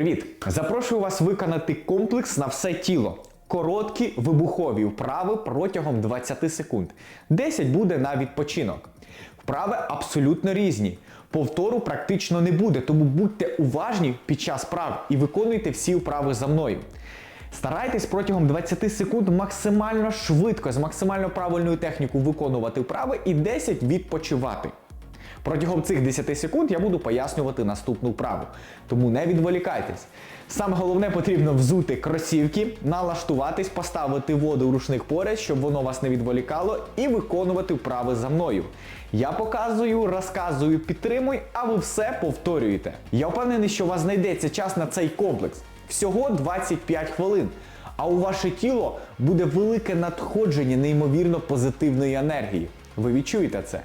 Привіт! Запрошую вас виконати комплекс на все тіло. Короткі вибухові вправи протягом 20 секунд. 10 буде на відпочинок. Вправи абсолютно різні. Повтору практично не буде, тому будьте уважні під час вправ і виконуйте всі вправи за мною. Старайтесь протягом 20 секунд максимально швидко, з максимально правильною технікою виконувати вправи і 10 відпочивати. Протягом цих 10 секунд я буду пояснювати наступну вправу. Тому не відволікайтесь. Саме головне потрібно взути кросівки, налаштуватись, поставити воду в рушник поряд, щоб воно вас не відволікало, і виконувати вправи за мною. Я показую, розказую, підтримую, а ви все повторюєте. Я впевнений, що у вас знайдеться час на цей комплекс. Всього 25 хвилин. А у ваше тіло буде велике надходження неймовірно позитивної енергії. Ви відчуєте це?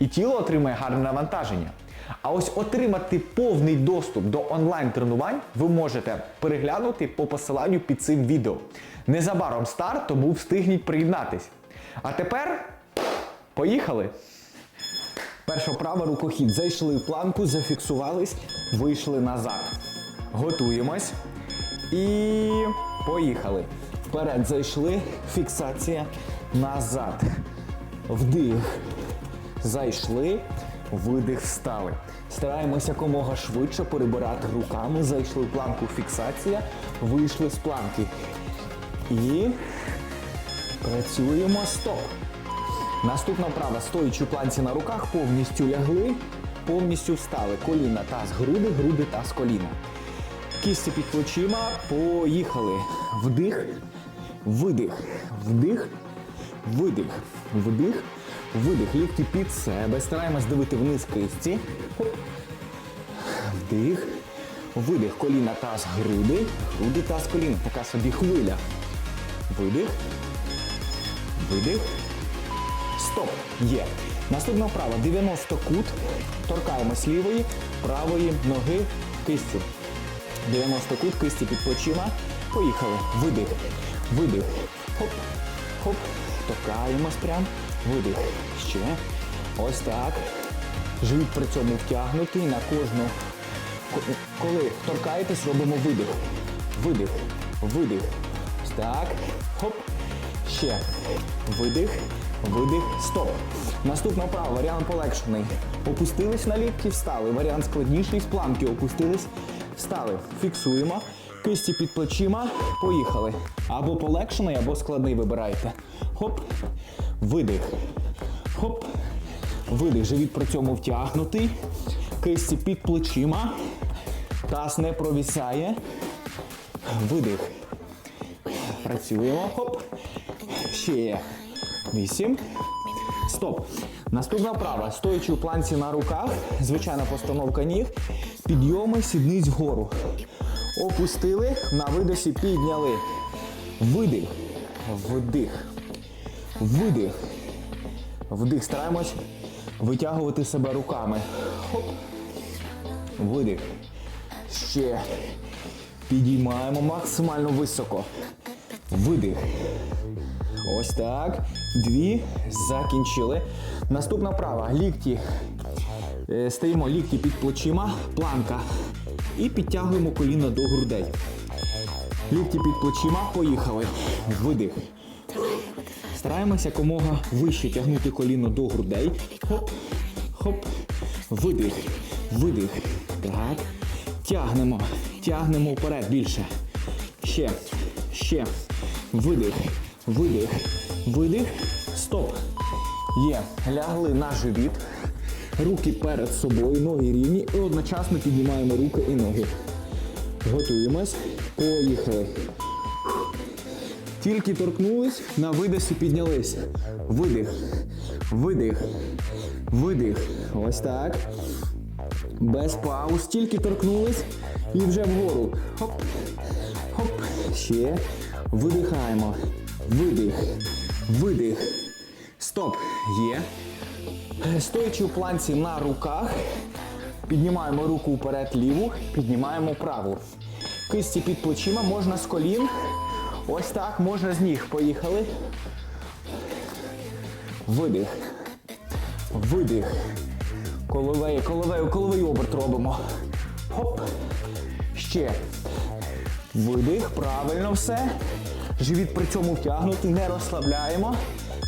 І тіло отримає гарне навантаження. А ось отримати повний доступ до онлайн-тренувань ви можете переглянути по посиланню під цим відео. Незабаром старт, тому встигніть приєднатись. А тепер поїхали! Перша вправа рукохід. Зайшли в планку, зафіксувались, вийшли назад. Готуємось. І поїхали. Вперед зайшли. Фіксація назад. Вдих. Зайшли, видих, встали. Стараємося якомога швидше перебирати руками. Зайшли в планку фіксація, вийшли з планки. І працюємо стоп. Наступна вправа. Стоячи в планці на руках, повністю лягли, повністю встали. Коліна таз груди, груди таз коліна. Кісті під плечима. Поїхали. Вдих, видих, вдих, видих, вдих, видих. Лікті під себе. Стараємось дивити вниз кисті. Вдих. Видих. Коліна таз груди. Груди таз коліна. Така собі хвиля. Видих. Видих. Стоп. Є. Наступна вправа. 90 кут. Торкаємось лівої, правої ноги кистю. 90 кут, кисті під плечима. Поїхали. Видих. Видих. Хоп. Хоп. Торкаємось прям. Видих. Ще. Ось так. Живіт при цьому втягнутий на кожну. Коли торкаєтесь, робимо видих. Видих. Видих. Ось так. Хоп. Ще. Видих. Видих. Стоп. Наступна вправа. Варіант полегшений. Опустились на лікті, встали. Варіант складніший з планки. Опустились, встали. Фіксуємо. Кисті під плечима. Поїхали. Або полегшений, або складний вибирайте. Хоп. Видих. Хоп. Видих. Живіт при цьому втягнутий. Кисті під плечима. Таз не провісає. Видих. Працюємо. Хоп. Ще. Вісім. Стоп. Наступна вправа. Стоячи у планці на руках, звичайна постановка ніг. Підйоми сідниць вгору. Опустили, на видосі підняли. Видих. Вдих. Видих. Вдих. Стараємось витягувати себе руками. Хоп. Видих. Ще. Підіймаємо максимально високо. Видих. Ось так. Дві. Закінчили. Наступна права. Лікті. Е, Стоїмо лікті під плечима. Планка. І підтягуємо коліна до грудей. Лікті під плечима. Поїхали. Видих. Стараємося якомога вище тягнути коліно до грудей. Хоп. Хоп. Видих. Видих. Так. Тягнемо. Тягнемо вперед більше. Ще. Ще. Видих. Видих. Видих. Стоп. Є. Лягли на живіт. Руки перед собою, ноги рівні. І одночасно піднімаємо руки і ноги. Готуємось. Поїхали. Тільки торкнулись, на видосі піднялись. Видих. Видих. Видих. Ось так. Без пауз. Тільки торкнулись і вже вгору. Хоп. Хоп. Ще. Видихаємо. Видих. Видих. Стоп. Є. Стоячи у планці на руках, піднімаємо руку вперед ліву, піднімаємо праву. Кисті під плечима, можна з колін. Ось так, можна з ніг. Поїхали. Видих. Видих. Коловею, коловею, коловий оберт робимо. Хоп. Ще. Видих. Правильно все. Живіт при цьому втягнутий. Не розслабляємо.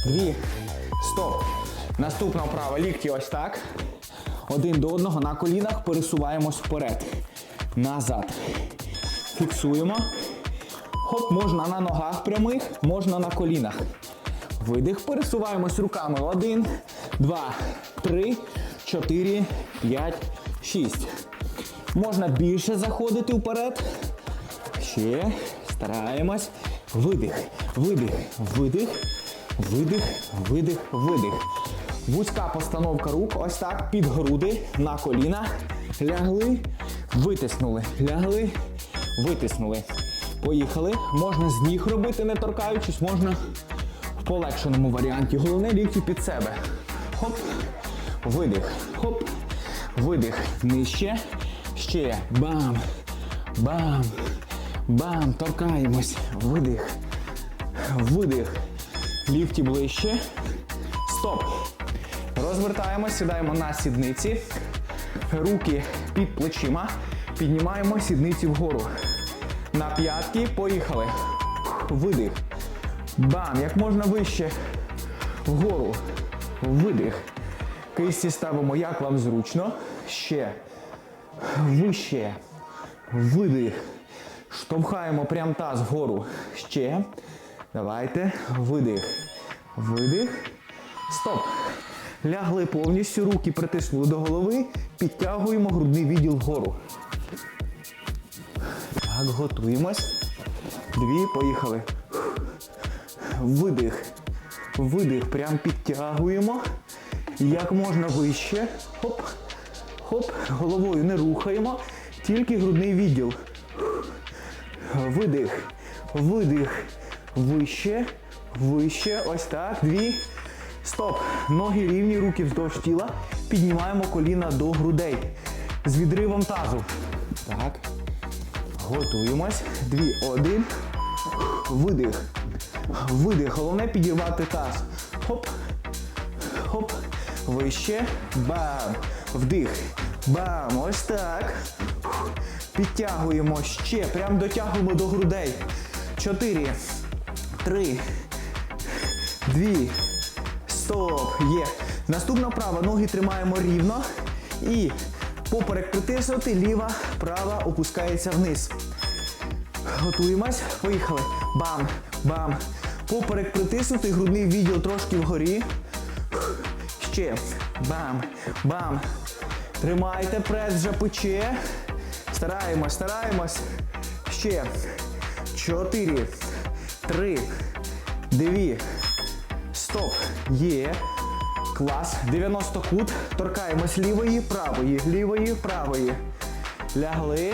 Дві. Стоп. Наступна вправа. Лікті ось так. Один до одного на колінах пересуваємось вперед. Назад. Фіксуємо. Хоп, можна на ногах прямих, можна на колінах. Видих, пересуваємось руками. Один, два, три, чотири, п'ять, шість. Можна більше заходити вперед. Ще стараємось. Видих, видих, видих, видих, видих, видих. Вузька постановка рук. Ось так. Під груди, на коліна. Лягли, витиснули. Лягли, витиснули. Поїхали. Можна з ніг робити, не торкаючись, можна в полегшеному варіанті. Головне лікті під себе. Хоп. Видих. Хоп. Видих. Нижче. Ще. Бам. Бам. Бам. Торкаємось. Видих. Видих. Лікті ближче. Стоп. Розвертаємось, сідаємо на сідниці. Руки під плечима. Піднімаємо сідниці вгору. На п'ятки. Поїхали. Видих. Бам! Як можна вище. Вгору. Видих. Кисті ставимо, як вам зручно. Ще. Вище. Видих. Штовхаємо прям таз вгору. Ще. Давайте. Видих. Видих. Стоп. Лягли повністю, руки притиснули до голови, підтягуємо грудний відділ вгору. Так, готуємось. Дві, поїхали. Видих. Видих. Прям підтягуємо. Як можна вище. Хоп. Хоп. Головою не рухаємо. Тільки грудний відділ. Видих. Видих. Вище. Вище. Ось так. Дві. Стоп. Ноги рівні, руки вздовж тіла. Піднімаємо коліна до грудей. З відривом тазу. Так. Готуємось. Дві. Один. Видих. Видих. Головне підірвати таз. Хоп. Хоп. Вище. Бам. Вдих. Бам. Ось так. Підтягуємо ще. Прям дотягуємо до грудей. Чотири. Три. Дві. Стоп. Є. Наступна вправа. Ноги тримаємо рівно. І поперек притиснути. Ліва, права опускається вниз. Готуємось. Поїхали. Бам, бам. Поперек притиснути, грудний відділ трошки вгорі. Ще. Бам, бам. Тримайте, прес вже пече. Стараємось, стараємось. Ще. Чотири. Три. Дві. Стоп. Є. Клас. 90 кут. Торкаємось лівої, правої, лівої, правої. Лягли.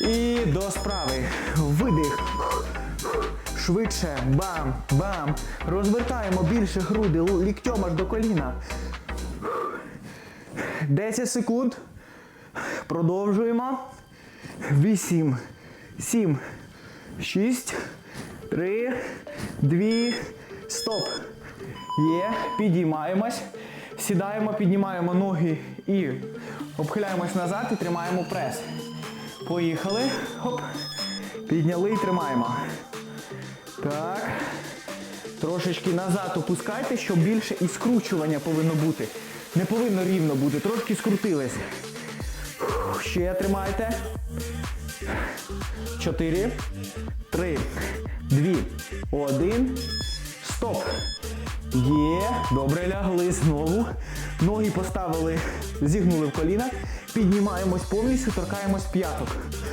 І до справи. Видих. Швидше. Бам, бам. Розвертаємо більше груди ліктьом аж до коліна. 10 секунд. Продовжуємо. 8, 7, 6, 3, 2, стоп. Є. Підіймаємось. Сідаємо, піднімаємо ноги і обхиляємось назад і тримаємо прес. Поїхали. Хоп. Підняли і тримаємо. Так. Трошечки назад опускайте, щоб більше і скручування повинно бути. Не повинно рівно бути, трошки скрутились. Ще тримайте. Чотири. Три. Дві. Один. Стоп. Є. Добре лягли знову. Ноги поставили, зігнули в коліна. Піднімаємось повністю, торкаємось п'яток.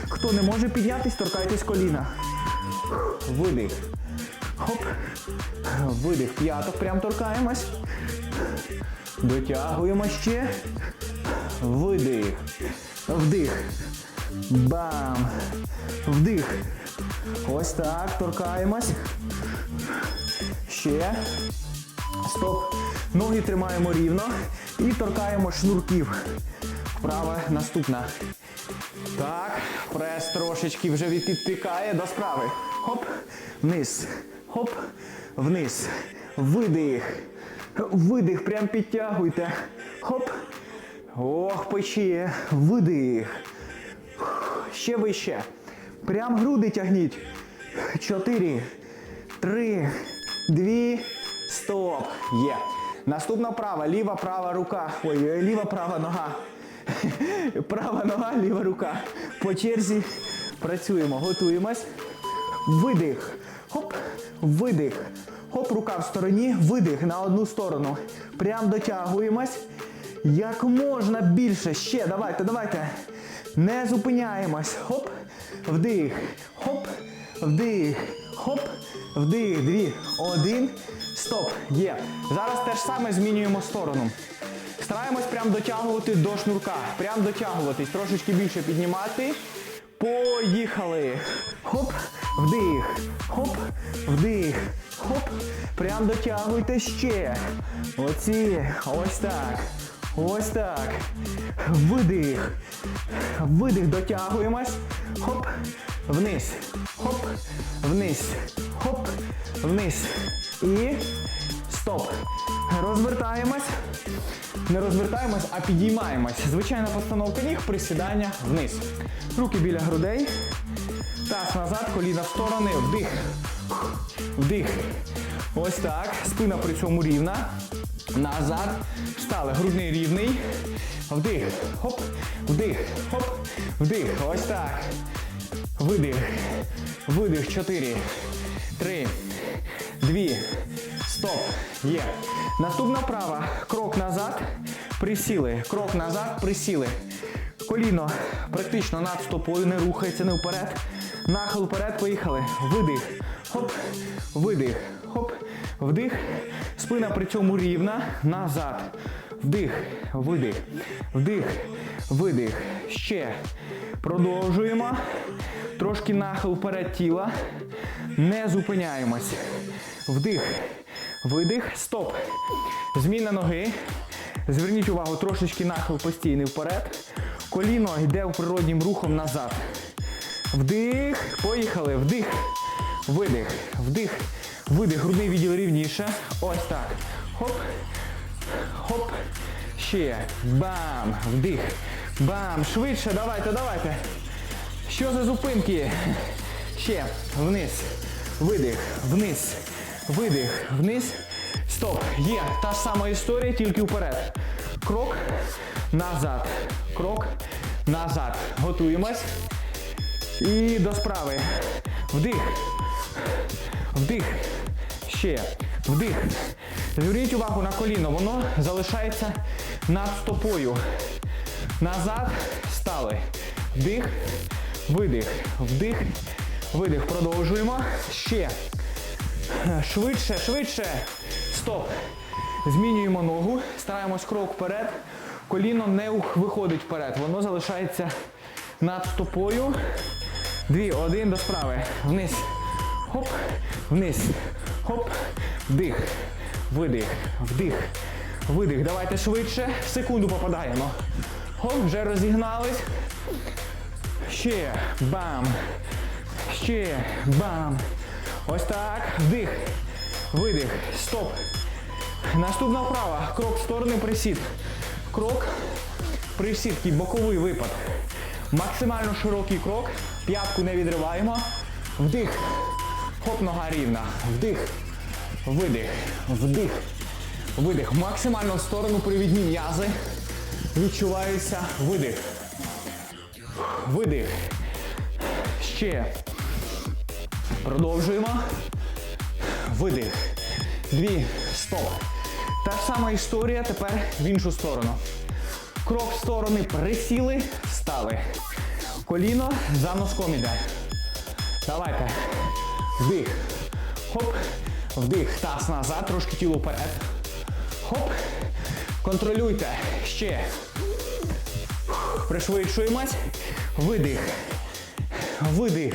Хто не може піднятись, торкайтесь коліна. Видих. Хоп. Видих. П'яток. Прям торкаємось. Дотягуємо ще. Видих. Вдих. Бам. Вдих. Ось так. Торкаємось. Ще. Стоп. Ноги тримаємо рівно і торкаємо шнурків. Вправа наступна. Так, прес трошечки вже відпікає до справи. Хоп, вниз. Хоп, вниз. Видих. Видих, прям підтягуйте. Хоп. Ох, пече. Видих. Ще вище. Прям груди тягніть. Чотири, три, дві, стоп. Є. Наступна права, ліва, права рука. Ой, е, ліва, права нога. Права нога, ліва рука. По черзі працюємо, готуємось. Видих. Хоп, видих. Хоп, рука в стороні, видих на одну сторону. Прям дотягуємось. Як можна більше. Ще, давайте, давайте. Не зупиняємось. Хоп, вдих. Хоп, вдих. Хоп, вдих. Дві. Один. Стоп. Є. Зараз те ж саме змінюємо сторону. Стараємось прям дотягувати до шнурка. Прям дотягуватись. Трошечки більше піднімати. Поїхали. Хоп, вдих. Хоп, вдих. Хоп. Прям дотягуйте ще. Оці. Ось так. Ось так. Видих. Видих. Дотягуємось. Хоп. Вниз. Хоп. Вниз. Хоп. Вниз. І. Стоп. Розвертаємось. Не розвертаємось, а підіймаємось. Звичайна постановка ніг, присідання вниз. Руки біля грудей. Таз назад, коліна в сторони. Вдих. Вдих. Ось так. Спина при цьому рівна. Назад. Встали. Грудний рівний. Вдих. Хоп. Вдих. Хоп. Вдих. Ось так. Видих. Видих. Чотири. Три. Дві. Стоп. Є. Наступна права. Крок назад. Присіли. Крок назад. Присіли. Коліно практично над стопою, не рухається, не вперед. Нахил вперед, поїхали. Видих. Хоп. Видих. Хоп. Вдих. Спина при цьому рівна. Назад. Вдих. Видих. Вдих. Видих. Ще. Продовжуємо. Трошки нахил вперед тіла. Не зупиняємось. Вдих. Видих. Стоп. Зміна ноги. Зверніть увагу, трошечки нахил постійний вперед. Коліно йде природнім рухом назад. Вдих. Поїхали. Вдих. Видих. Вдих. Видих. Грудний відділ рівніше. Ось так. Хоп. Хоп. Ще. Бам. Вдих. Бам. Швидше. Давайте, давайте. Що за зупинки? Ще. Вниз. Видих. Вниз. Видих. Вниз. Стоп. Є. Та ж сама історія, тільки вперед. Крок. Назад. Крок. Назад. Готуємось. І до справи. Вдих. Вдих. Ще. Вдих. Зверніть увагу на коліно. Воно залишається над стопою. Назад. Стали. Вдих. Видих. Вдих. Видих. Продовжуємо. Ще. Швидше, швидше. Стоп. Змінюємо ногу. Стараємось крок вперед. Коліно не виходить вперед. Воно залишається над стопою. Дві, один до справи. Вниз. Хоп. Вниз. Хоп. Вдих. Видих. Вдих. Видих. Давайте швидше. Секунду попадаємо. Хоп, вже розігнались. Ще. Бам. Ще. Бам. Ось так. Вдих. Видих. Стоп. Наступна вправа. Крок в сторони, присід. Крок. Присід. Такий боковий випад. Максимально широкий крок. П'ятку не відриваємо. Вдих. Хоп, нога рівна. Вдих. Видих. Вдих. Видих. Максимально в сторону привідні м'язи. Відчувається видих. Видих. Ще. Продовжуємо. Видих. Дві. Стоп. Та ж сама історія тепер в іншу сторону. Крок в сторони присіли, встали. Коліно за носком іде. Давайте. Вдих. Хоп. Вдих. Таз назад, трошки тіло вперед. Хоп. Контролюйте. Ще. Пришвидшуємось. Видих. Видих.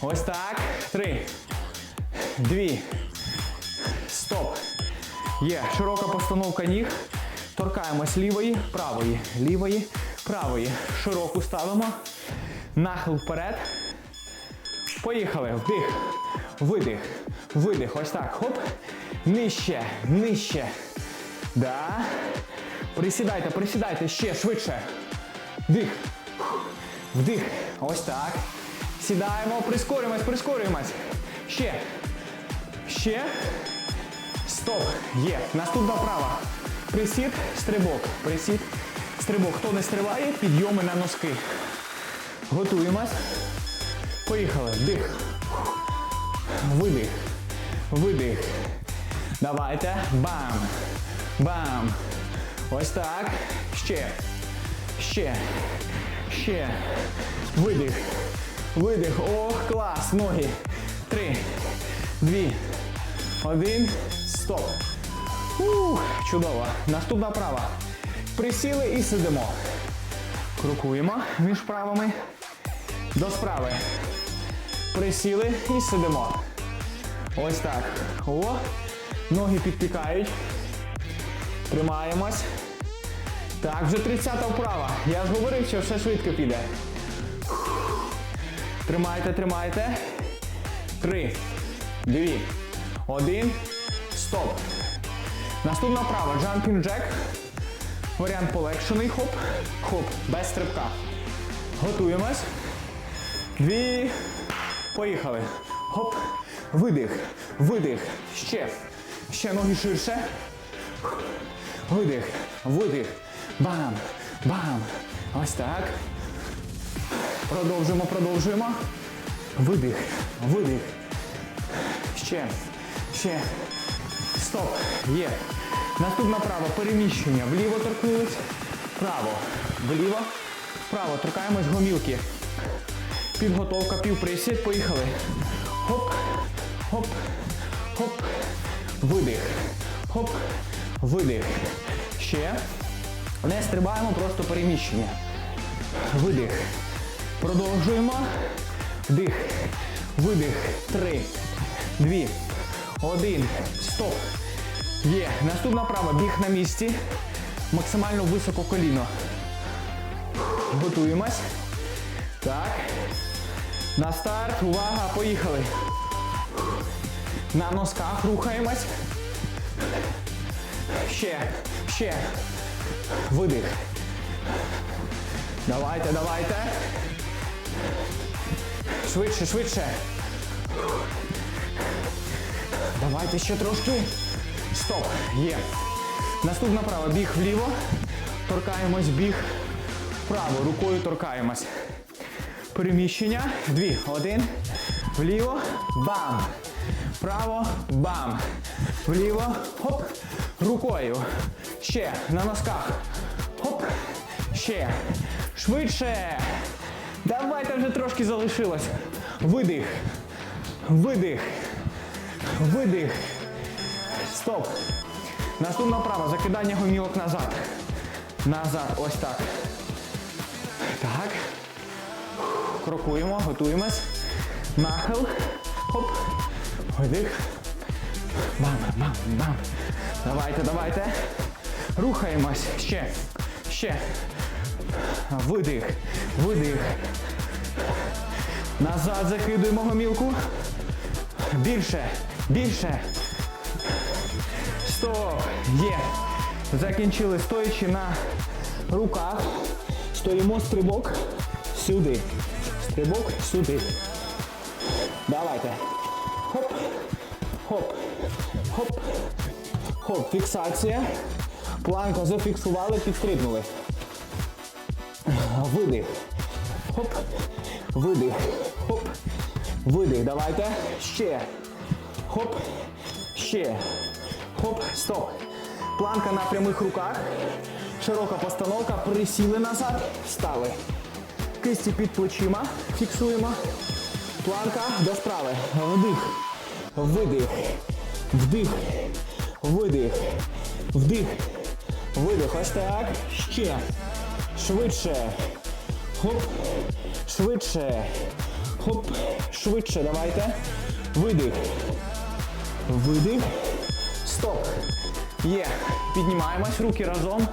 Ось так. Три. Дві. Стоп. Є. Широка постановка ніг. Торкаємось лівої, правої, лівої, правої. Широку ставимо. Нахил вперед. Поїхали. Вдих. Видих. Видих. Ось так. Хоп. Нижче. Нижче. Да. Присідайте, присідайте ще швидше. Вдих. Вдих. Ось так. Сідаємо, прискорюємось, прискорюємось. Ще. Ще. Стоп. Є. Наступна вправа. Присід, стрибок. Присід, стрибок. Хто не стрибає, підйоми на носки. Готуємось. Поїхали. Дих. Видих. Видих. Давайте. Бам. Бам. Ось так. Ще. Ще. Ще. Видих. Видих. Ох, клас. Ноги. Три. Дві. Один. Стоп. Ух, чудово. Наступна вправа. Присіли і сидимо. Крокуємо між вправами. До справи. Присіли і сидимо. Ось так. О. Ноги підпікають. Тримаємось. Так, вже 30-та вправа. Я ж говорив, що все швидко піде. Тримайте, тримайте. Три, дві, один. Стоп. Наступна вправа. Jumping jack. Варіант полегшений. Хоп. Хоп. Без стрибка. Готуємось. Дві. Поїхали. Хоп. Видих. Видих. Ще. Ще ноги ширше. Видих. Видих. Бам. Бам. Ось так. Продовжуємо, продовжуємо. Видих. Видих. Ще. Ще. Стоп. Є. Наступна вправа. Переміщення. Вліво торкнулись. Вправо. Вліво. Вправо. Торкаємось гомілки. Підготовка, півприсід. Поїхали. Хоп. Хоп. Хоп. Видих. Хоп. Видих. Ще. Не стрибаємо, просто переміщення. Видих. Продовжуємо. Дих. Видих. Три. Дві. Один. Стоп. Є. Наступна вправа. Біг на місці. Максимально високо коліно. Готуємось. Так. На старт. Увага. Поїхали. На носках рухаємось. Ще. Ще. Видих. Давайте, давайте. Швидше, швидше. Давайте ще трошки. Стоп. Є. Наступна права. Біг вліво. Торкаємось, біг вправо. Рукою торкаємось. Переміщення. Дві. Один. Вліво. Бам. Вправо. Бам. Вліво. Хоп. Рукою. Ще. На носках. Хоп. Ще. Швидше. Давайте вже трошки залишилось. Видих. Видих. Видих. Стоп. Наступна вправа. Закидання гомілок назад. Назад. Ось так. Так. Крокуємо, готуємось. Нахил. Хоп. Видих. Бам, бам, бам. Давайте, давайте. Рухаємось. Ще. Ще. Видих. Видих. Назад закидуємо гомілку. Більше. Більше. Стоп. Є. Закінчили стоячи на руках. Стоїмо стрибок сюди. Стрибок сюди. Давайте. Хоп. Хоп. Хоп. Хоп. Фіксація. Планку зафіксували, підстрибнули. Видих. Хоп. Видих. Хоп. Видих. Давайте. Ще. Хоп. Ще. Хоп. Стоп. Планка на прямих руках. Широка постановка. Присіли назад. Встали. Кисті під плечима. Фіксуємо. Планка до справи. Вдих. Видих. Вдих. Видих. Вдих. Видих. Ось так. Ще. Швидше. Хоп. Швидше. Хоп. Швидше. Давайте. Видих. Видих. Стоп. Є. Піднімаємось. Руки разом.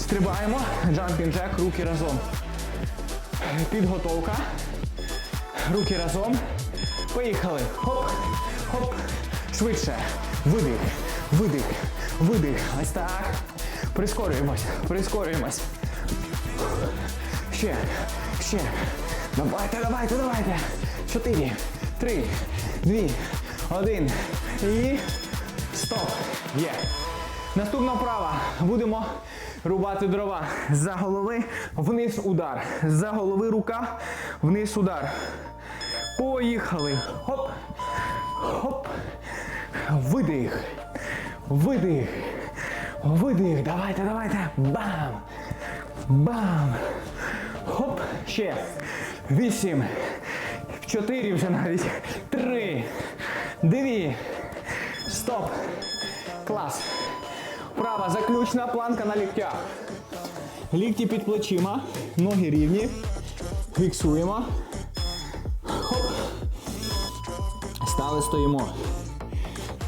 Стрибаємо. Jumping jack. Руки разом. Підготовка. Руки разом. Поїхали. Хоп. Хоп. Швидше. Видих. Видих. Видих. Ось так. Прискорюємось. Прискорюємось. Ще. Ще. Давайте, давайте, давайте. Чотири, три, дві, один. І стоп. Є. Наступна вправа. Будемо рубати дрова. За голови вниз удар. За голови рука, вниз удар. Поїхали. Хоп. Хоп. Видих. Видих. Видих. Давайте, давайте. Бам. Бам. Хоп. Ще. Вісім. Чотири вже навіть. Три. Дві. Стоп. Клас. Права заключна планка на ліктях. Лікті під плечима. Ноги рівні. Фіксуємо. Стали стоїмо.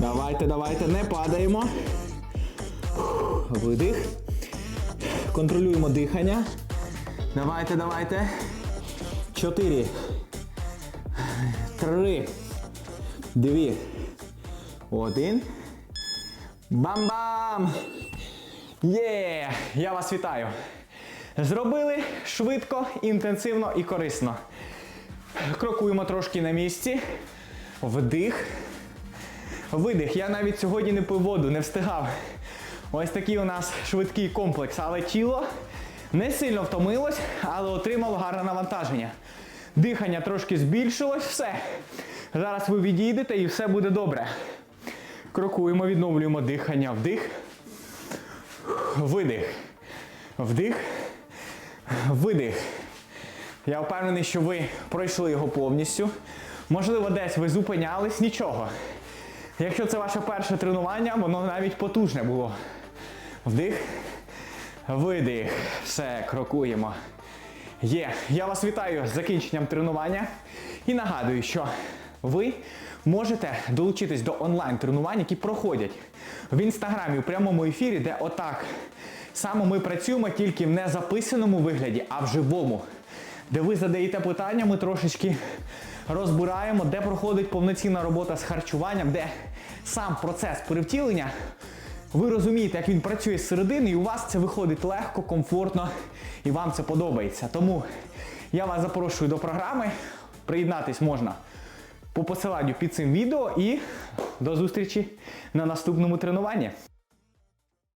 Давайте, давайте, не падаємо. Видих. Контролюємо дихання. Давайте, давайте. Чотири. Три. Дві. Один. Бам-бам! Є! Я вас вітаю! Зробили швидко, інтенсивно і корисно. Крокуємо трошки на місці. Вдих. Видих. Я навіть сьогодні не пив воду, не встигав. Ось такий у нас швидкий комплекс, але тіло не сильно втомилось, але отримало гарне навантаження. Дихання трошки збільшилось, все. Зараз ви відійдете і все буде добре. Крокуємо, відновлюємо дихання. Вдих. Видих. Вдих. Видих. Я впевнений, що ви пройшли його повністю. Можливо, десь ви зупинялись, нічого. Якщо це ваше перше тренування, воно навіть потужне було. Вдих. Видих. Все, крокуємо. Є. Я вас вітаю з закінченням тренування і нагадую, що ви можете долучитись до онлайн-тренувань, які проходять в інстаграмі у прямому ефірі, де отак само ми працюємо тільки в не записаному вигляді, а в живому. Де ви задаєте питання, ми трошечки розбираємо, де проходить повноцінна робота з харчуванням, де сам процес перевтілення ви розумієте, як він працює зсередини, і у вас це виходить легко, комфортно і вам це подобається. Тому я вас запрошую до програми. Приєднатись можна по посиланню під цим відео і до зустрічі на наступному тренуванні.